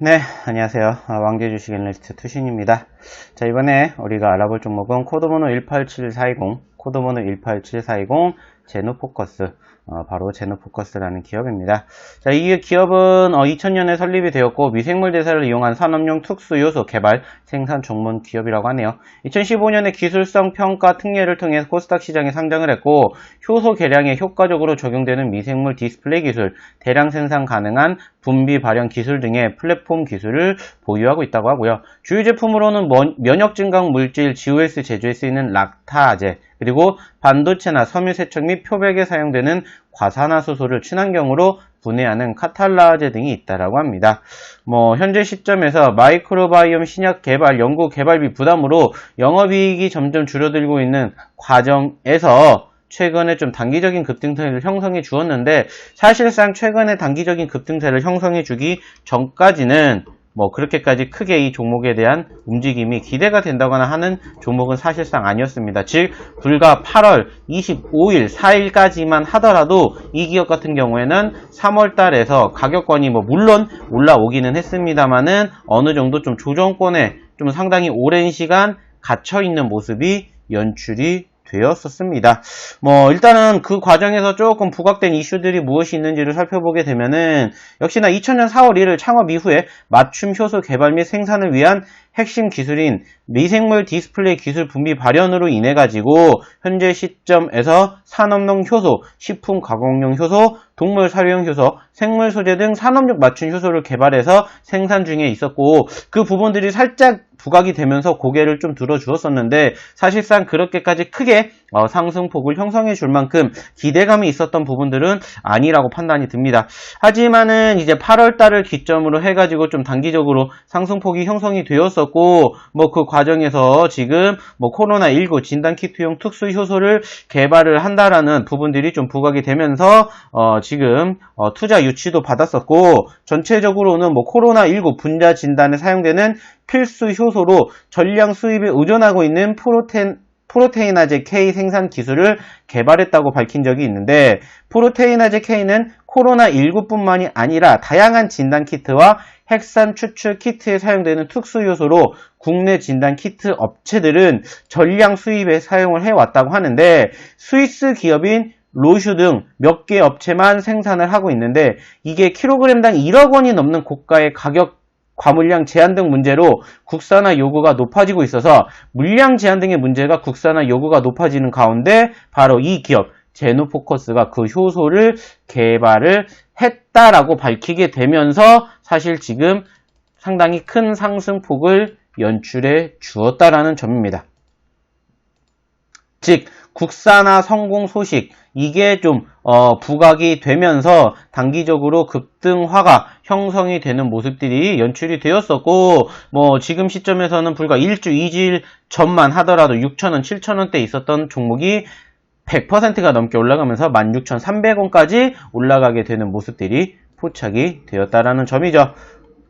네, 안녕하세요. 아, 왕제 주식 애널리스트 투신입니다. 자, 이번에 우리가 알아볼 종목은 코드번호 187420, 코드번호 187420, 제노포커스, 어, 바로 제노포커스라는 기업입니다. 자, 이 기업은 2000년에 설립이 되었고 미생물 대사를 이용한 산업용 특수 요소 개발 생산 전문 기업이라고 하네요. 2015년에 기술성 평가 특례를 통해 코스닥 시장에 상장을 했고 효소 개량에 효과적으로 적용되는 미생물 디스플레이 기술, 대량 생산 가능한 분비 발현 기술 등의 플랫폼 기술을 보유하고 있다고 하고요. 주요 제품으로는 면역 증강 물질 GOS 제조에 쓰이는 락타제, 그리고 반도체나 섬유 세척 및 표백에 사용되는 과산화수소를 친환경으로 분해하는 카탈라제 등이 있다라고 합니다. 뭐 현재 시점에서 마이크로바이옴 신약 개발 연구 개발비 부담으로 영업이익이 점점 줄어들고 있는 과정에서 최근에 좀 단기적인 급등세를 형성해 주었는데 사실상 최근에 단기적인 급등세를 형성해 주기 전까지는 뭐 그렇게까지 크게 이 종목에 대한 움직임이 기대가 된다거나 하는 종목은 사실상 아니었습니다. 즉 불과 8월 25일 4일까지만 하더라도 이 기업 같은 경우에는 3월 달에서 가격권이 뭐 물론 올라오기는 했습니다만은 어느 정도 좀 조정권에 좀 상당히 오랜 시간 갇혀 있는 모습이 연출이 되었었습니다. 뭐 일단은 그 과정에서 조금 부각된 이슈들이 무엇이 있는지를 살펴보게 되면은 역시나 2000년 4월 1일 창업 이후에 맞춤 효소 개발 및 생산을 위한 핵심 기술인 미생물 디스플레이 기술 분비 발현으로 인해 가지고 현재 시점에서 산업용 효소, 식품 가공용 효소, 동물 사료용 효소, 생물 소재 등 산업용 맞춤 효소를 개발해서 생산 중에 있었고 그 부분들이 살짝 부각이 되면서 고개를 좀 들어 주었었는데 사실상 그렇게까지 크게 어, 상승폭을 형성해 줄 만큼 기대감이 있었던 부분들은 아니라고 판단이 듭니다. 하지만은 이제 8월 달을 기점으로 해가지고 좀 단기적으로 상승폭이 형성이 되었었고 뭐 그 과정에서 지금 뭐 코로나19 진단 키트용 특수 효소를 개발을 한다라는 부분들이 좀 부각이 되면서 어, 지금 어, 투자 유치도 받았었고 전체적으로는 뭐 코로나19 분자 진단에 사용되는 필수 효소로 전량 수입에 의존하고 있는 프로텐 프로테이나제 K 생산 기술을 개발했다고 밝힌 적이 있는데 프로테이나제 K는 코로나19뿐만이 아니라 다양한 진단 키트와 핵산 추출 키트에 사용되는 특수 요소로 국내 진단 키트 업체들은 전량 수입에 사용을 해왔다고 하는데 스위스 기업인 로슈 등 몇 개 업체만 생산을 하고 있는데 이게 킬로그램당 1억 원이 넘는 고가의 가격 과물량 제한 등 문제로 국산화 요구가 높아지고 있어서 물량 제한 등의 문제가 국산화 요구가 높아지는 가운데 바로 이 기업 제노포커스가 그 효소를 개발을 했다라고 밝히게 되면서 사실 지금 상당히 큰 상승폭을 연출해 주었다라는 점입니다. 즉 국산화 성공 소식 이게 좀 어, 부각이 되면서 단기적으로 급등화가 형성이 되는 모습들이 연출이 되었었고 뭐 지금 시점에서는 불과 1주 2일 전만 하더라도 6천원 7천원대 있었던 종목이 100%가 넘게 올라가면서 16,300원까지 올라가게 되는 모습들이 포착이 되었다라는 점이죠.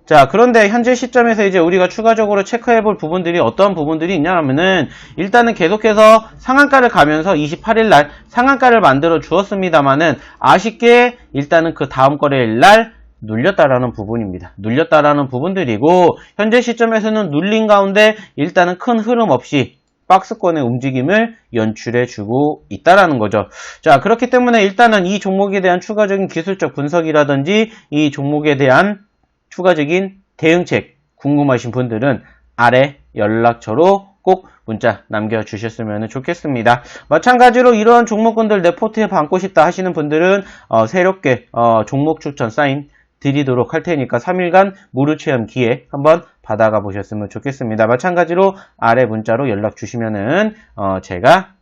자, 그런데 현재 시점에서 이제 우리가 추가적으로 체크해 볼 부분들이 어떤 부분들이 있냐면은 일단은 계속해서 상한가를 가면서 28일 날 상한가를 만들어 주었습니다만은 아쉽게 일단은 그 다음 거래일 날 눌렸다라는 부분입니다. 눌렸다라는 부분들이고 현재 시점에서는 눌린 가운데 일단은 큰 흐름 없이 박스권의 움직임을 연출해 주고 있다라는 거죠. 자, 그렇기 때문에 일단은 이 종목에 대한 추가적인 기술적 분석이라든지 이 종목에 대한 추가적인 대응책 궁금하신 분들은 아래 연락처로 꼭 문자 남겨주셨으면 좋겠습니다. 마찬가지로 이런 종목군들 내 포트에 받고 싶다 하시는 분들은 어, 새롭게 어, 종목 추천 사인 드리도록 할 테니까 3일간 무료 체험 기회 한번 받아가 보셨으면 좋겠습니다. 마찬가지로 아래 문자로 연락 주시면은 어, 제가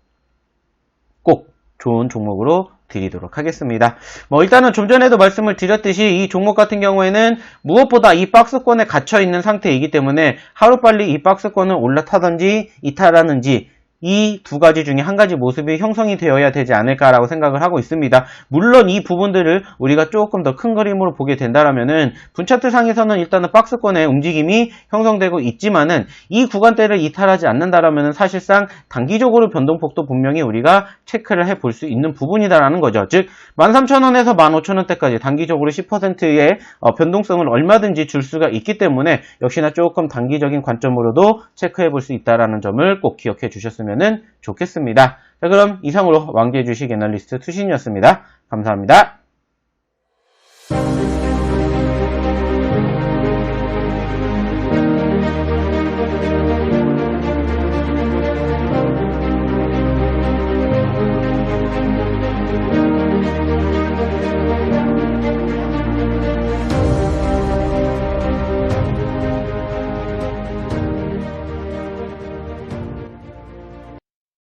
꼭 좋은 종목으로 드리도록 하겠습니다. 뭐 일단은 좀 전에도 말씀을 드렸듯이 이 종목 같은 경우에는 무엇보다 이 박스권에 갇혀 있는 상태이기 때문에 하루빨리 이 박스권을 올라타든지 이탈하는지 이 두 가지 중에 한 가지 모습이 형성이 되어야 되지 않을까라고 생각을 하고 있습니다. 물론 이 부분들을 우리가 조금 더 큰 그림으로 보게 된다라면은 분차트 상에서는 일단은 박스권의 움직임이 형성되고 있지만은 이 구간대를 이탈하지 않는다라면은 사실상 단기적으로 변동폭도 분명히 우리가 체크를 해 볼 수 있는 부분이다라는 거죠. 즉 13,000원에서 15,000원대까지 단기적으로 10%의 어, 변동성을 얼마든지 줄 수가 있기 때문에 역시나 조금 단기적인 관점으로도 체크해 볼 수 있다라는 점을 꼭 기억해 주셨 으면 좋겠습니다. 자, 그럼 이상으로 왕제주식 애널리스트 투신이었습니다. 감사합니다.